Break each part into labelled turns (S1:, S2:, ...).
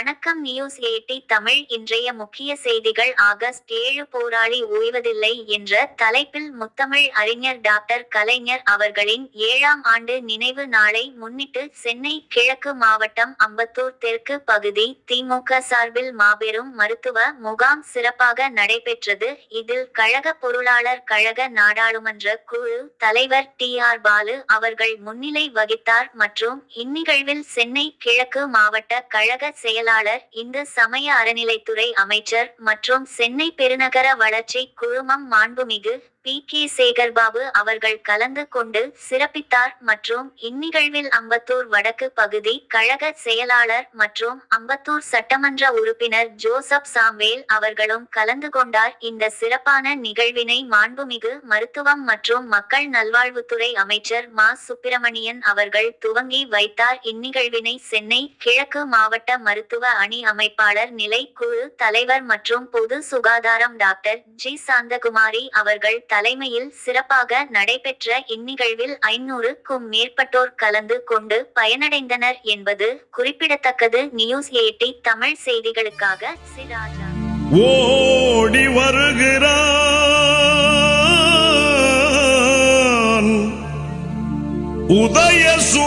S1: வணக்கம் news eighty Tamil. இன்றைய முக்கிய செய்திகள் ஆகஸ்ட் ஏழு போராளி ஓய்வதில்லை என்ற தலைப்பில் முத்தமிழ் அறிஞர் டாக்டர் கலைஞர் அவர்களின் ஏழாம் ஆண்டு நினைவு நாளை முன்னிட்டு சென்னை கிழக்கு மாவட்டம் அம்பத்தூர் தெற்கு பகுதி திமுக சார்பில் மாபெரும் மருத்துவ முகாம் சிறப்பாக நடைபெற்றது. இதில் கழக பொருளாளர் கழக நாடாளுமன்ற குழு தலைவர் டி ஆர் பாலு அவர்கள் முன்னிலை வகித்தார் மற்றும் இந்நிகழ்வில் சென்னை கிழக்கு மாவட்ட கழக செயலாளர் இந்து சமய அறநிலைத்துறை அமைச்சர் மற்றும் சென்னை பெருநகர வளர்ச்சி குழுமம் மாண்புமிகு பி. கே. சேகர்பாபு அவர்கள் கலந்து கொண்டு சிறப்பித்தார் மற்றும் இந்நிகழ்வில் அம்பத்தூர் வடக்கு பகுதி கழக செயலாளர் மற்றும் அம்பத்தூர் சட்டமன்ற உறுப்பினர் ஜோசப் சாம்வேல் அவர்களும் கலந்து கொண்டார். இந்த சிறப்பான நிகழ்வினை மாண்புமிகு மருத்துவம் மற்றும் மக்கள் நல்வாழ்வுத்துறை அமைச்சர் மா. சுப்பிரமணியன் அவர்கள் துவங்கி வைத்தார். இந்நிகழ்வினை சென்னை கிழக்கு மாவட்ட மருத்துவ அணி அமைப்பாளர் நிலை குழு தலைவர் மற்றும் பொது சுகாதாரம் டாக்டர் ஜி. சாந்தகுமாரி அவர்கள் தலைமையில் சிறப்பாக நடைபெற்ற இந்நிகழ்வில் ஐநூறுக்கும் மேற்பட்டோர் கலந்து கொண்டு பயனடைந்தனர் என்பது குறிப்பிடத்தக்கது. நியூஸ் எயிட்டி தமிழ் செய்திகளுக்காக சிராஜா.
S2: ஓடி வருகிறான். உதயசூ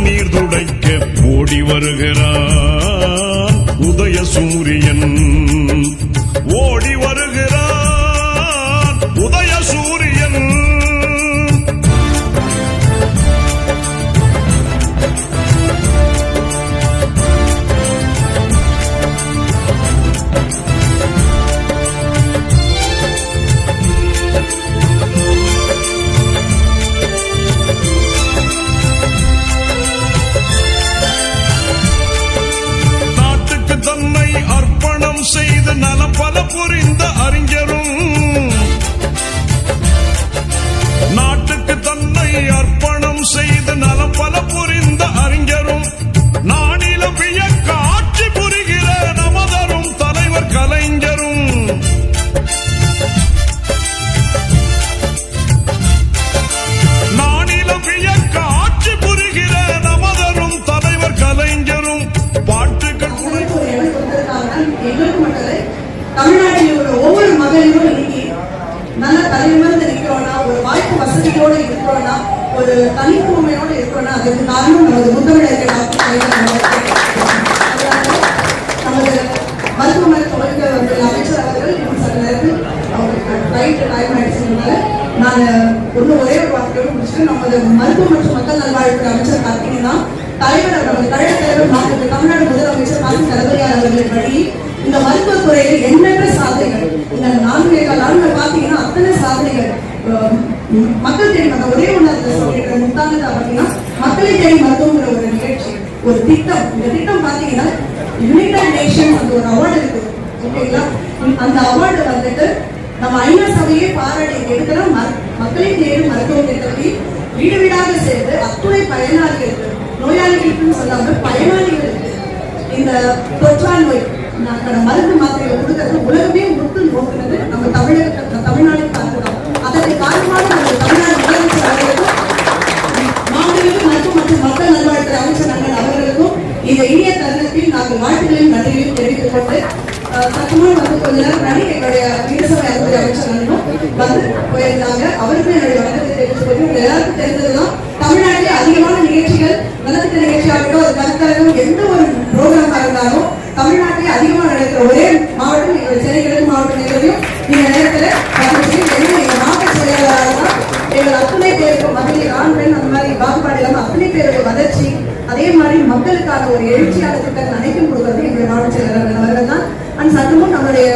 S2: உழவன் கண்ணீர் துடைக்க ஓடி வருகிறார். உதய சூரியன் ஓடி
S3: வரு ஒரு தனித்துவமையோடு இருக்கிறோம்னா அதுக்கு காரணம் நமது முத்தமிழர்கள் டாக்டர் கலைஞர் அவர்கள். நமது மருத்துவமனை துறைக்கு வந்து அமைச்சர் அவர்கள் இன்னும் சற்று நேரத்தில் அவருக்கு ரைட் டைம் ஆயிடுச்சுனால நான் ஒன்றும் ஒரே ஒரு வார்த்தையோடு முடிச்சுட்டு நமது மருத்துவ மற்றும் மக்கள் நல்வாழ்வுத்துறை அமைச்சர் பார்த்தீங்கன்னா தலைவர் அவர்கள் கழக தலைவர் மாநில தமிழ்நாடு முதலமைச்சர் காசி தலைவரியார் அவர்களின் வழி இந்த மருத்துவத்துறையில் எண்ணற்ற சாதனைகள் இந்த நான்கு கால ஆண்டுகள் பார்த்தீங்கன்னா அத்தனை சாதனைகள் அஹ், மக்கள் தேடி அந்த ஒரே ஒன்று சொல்லிடுற மக்களை தேடி மருத்துவங்கிற ஒரு நிகழ்ச்சி ஒரு திட்டம். இந்த திட்டம் பார்த்தீங்கன்னா யுனைடெட் நேஷன் அந்த ஒரு அவார்டு இருக்கு. ஓகேங்களா? அந்த அவார்டு வந்துட்டு நம்ம ஐநா சபையே பாராட்டி எடுக்கலாம் மக்களை தேடி மருத்துவம் திட்டத்தை வீடு வீடாக சேர்ந்து அத்துணை பயனாளிகளுக்கு நோயாளிகளுக்குன்னு சொல்லாம பயனாளிகளுக்கு இந்த தொற்றா நோய் மருந்து மாத்திரைகள் கொடுக்கறது உலகமே முற்று நோக்குறது நம்ம தமிழக தமிழ்நாடு அதற்கு நாங்கள் வாழ்த்துக்களையும் நன்றியையும் தெரிவித்துக் கொண்டு வந்து கொஞ்ச நேரம் முன்னாடி எங்களுடைய வீரசபை போயிருந்தாங்க. அவருக்கும் என்னுடைய வணக்கத்தை தெரிவித்துக் கொண்டு உங்க எல்லாருக்கும் தெரிஞ்சதுதான் தமிழ்நாட்டில் அதிகமான நிகழ்ச்சிகள் நலத்திட்ட நிகழ்ச்சியாகட்டும் அது கருத்தரங்கம் எந்த ஒரு ப்ரோக்ராம் ஒரு எழுச்சியாளர் திட்டங்கள் அனைத்தும் கொடுக்கறது எங்களுடைய மாவட்ட செயலாளர் அவர்கள் தான். அண்ட் சற்றுமுன் நம்மளுடைய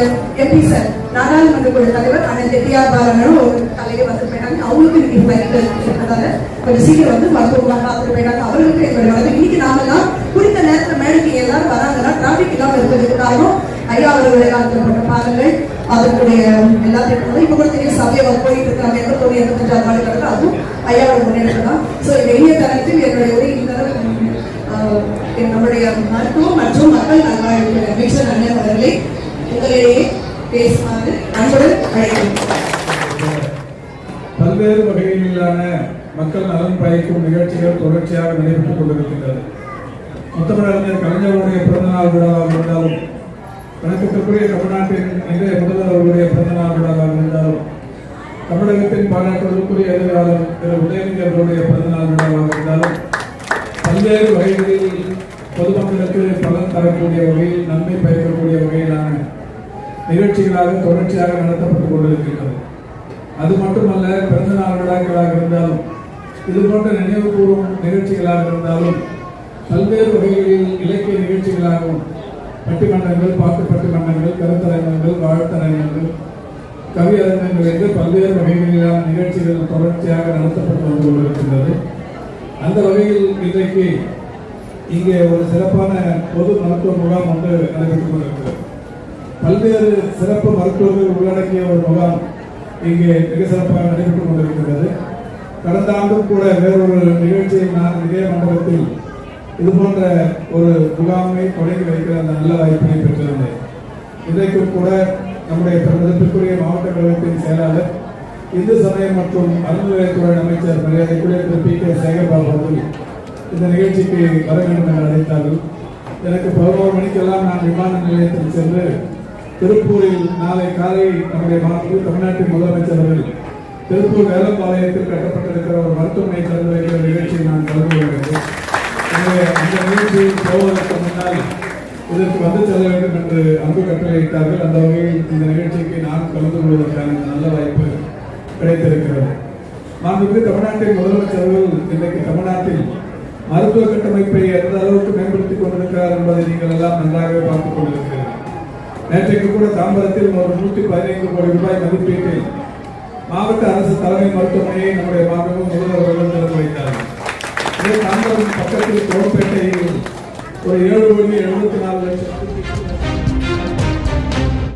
S3: எம்பி சார் நாடாளுமன்ற குழு தலைவர் அண்ணன் தெட்டியார் பாலனும் ஒரு தலைவர் வந்து போயிட்டாங்க. அவங்களுக்கும் இன்னைக்கு flight இருக்கிறதால கொஞ்சம் சீக்கிரம் வந்து மருத்துவமாக பார்த்துட்டு போயிட்டாங்க. அவர்களுக்கு எங்களுடைய வளர்ந்து இன்னைக்கு நாமெல்லாம் குறித்த நேரத்தில் மேடைக்கு எல்லாரும் வராங்கன்னா டிராபிக் இல்லாமல் இருக்கிறதுக்கு காரணம் ஐயா அவர்களுடைய காலத்தில் போட்ட பாடல்கள் எல்லா எல்லாத்தையும் இப்போ கூட தெரியும் சபையை போயிட்டு இருக்காங்க. எண்பத்தொன்று எண்பத்தஞ்சாறு நாள் கிடக்கு அதுவும் ஐயாவோட முன்னேற்றம் தான் ஸோ இந்த இனிய தரத்தில் என்னுடைய உரை இந்த நம்முடைய மருத்துவம் மற்றும் மக்கள் நல்வாழ்வுத்துறை அமைச்சர் அண்ணன் அவர்களை உங்களிடையே பேசுமாறு அன்புடன் அழைக்கிறேன்.
S4: பல்வேறு வகையிலான மக்கள் நலன் பயக்கும் நிகழ்ச்சிகள் தொடர்ச்சியாக நடைபெற்றுக் கொண்டிருக்கின்றது முத்தமிழறிஞர் கலைஞருடைய பிறந்தநாள் விழாவாக இருந்தாலும் வணக்கத்திற்குரிய தமிழ்நாட்டின் இன்றைய முதல்வர் அவர்களுடைய பிறந்தநாள் விழாவாக இருந்தாலும் தமிழகத்தின் பாராட்டுவதற்குரிய எதிர்காலம் திரு உதயநிதி அவர்களுடைய பிறந்தநாள் விழாவாக இருந்தாலும் பல்வேறு வகைகளில் பொதுமக்களுக்கு பலன் தரக்கூடிய வகையில் நன்மை பயக்கக்கூடிய வகையிலான நிகழ்ச்சிகளாக தொடர்ச்சியாக நடத்தப்பட்டுக் கொண்டிருக்கின்றது அது மட்டுமல்ல பிறந்த நாள் விழாக்களாக இருந்தாலும் இது போன்ற நினைவு கூறும் நிகழ்ச்சிகளாக இருந்தாலும் பல்வேறு வகைகளில் இலக்கிய நிகழ்ச்சிகளாகவும் பட்டிமன்றங்கள் பாட்டு பட்டிமன்றங்கள் கருத்தரங்கங்கள் வாழ்த்தரங்கங்கள் கவியரங்கங்கள் என்று பல்வேறு வகைகளிலான நிகழ்ச்சிகள் தொடர்ச்சியாக நடத்தப்பட்டு வந்து கொண்டிருக்கின்றது. அந்த வகையில் இன்றைக்கு இங்கே ஒரு சிறப்பான பொது மருத்துவ முகாம் வந்து நடைபெற்றுக் கொண்டிருக்கிறது பல்வேறு சிறப்பு மருத்துவர்கள் உள்ளடக்கிய ஒரு முகாம் இங்கே மிக சிறப்பாக நடைபெற்றுக் கொண்டிருக்கிறது கடந்த ஆண்டும் கூட வேறொரு நிகழ்ச்சியை நான் இதே மண்டபத்தில் இது போன்ற ஒரு முகாமை தொடங்கி வைக்கிற அந்த நல்ல வாய்ப்பினை பெற்றிருந்தேன். இன்றைக்கும் கூட நம்முடைய பிரதமத்திற்குரிய மாவட்ட கழகத்தின் செயலாளர் இந்து சமயம் மற்றும் அறநிலையத்துறை அமைச்சர் மரியாதைக்குரிய திரு பி கே சேகர்பாபு அவர்கள் இந்த நிகழ்ச்சிக்கு வர வேண்டும் என்று அழைத்தார்கள் எனக்கு பதினோரு மணிக்கெல்லாம் நான் விமான நிலையத்தில் சென்று திருப்பூரில் நாளை காலை நம்முடைய மாநில தமிழ்நாட்டின் முதலமைச்சர் அவர்கள் திருப்பூர் வேலம்பாளையத்தில் கட்டப்பட்டிருக்கிற ஒரு மருத்துவமனை திறந்து வைக்கிற நிகழ்ச்சியில் நான் கலந்து கொள்கிறேன். எனவே அந்த நிகழ்ச்சியில் போவதற்கு முன்னால் இதற்கு வந்து செல்ல வேண்டும் என்று அன்பு கட்டளையிட்டார்கள். அந்த வகையில் இந்த நிகழ்ச்சிக்கு நான் கலந்து கொள்வதற்கான நல்ல வாய்ப்பு கிடைத்திருக்கிறது. மாண்புமிகு தமிழ்நாட்டின் முதலமைச்சர்கள் இன்றைக்கு தமிழ்நாட்டில் மருத்துவ கட்டமைப்பை எந்த அளவுக்கு மேம்படுத்திக் கொண்டிருக்கிறார் என்பதை நீங்கள் எல்லாம் நன்றாகவே பார்த்துக் கொண்டிருக்கிறீர்கள். நேற்றைக்கு கூட தாம்பரத்தில் ஒரு நூற்றி பதினைந்து கோடி ரூபாய் மதிப்பீட்டில் மாவட்ட அரசு தலைமை மருத்துவமனையை நம்முடைய மாண்புமிகு முதல்வர் அவர்கள் திறந்து வைத்தார்கள் தாம்பரம் பக்கத்தில் தோப்பேட்டையில் ஒரு ஏழு கோடி எழுபத்தி நாலு லட்சத்துக்கு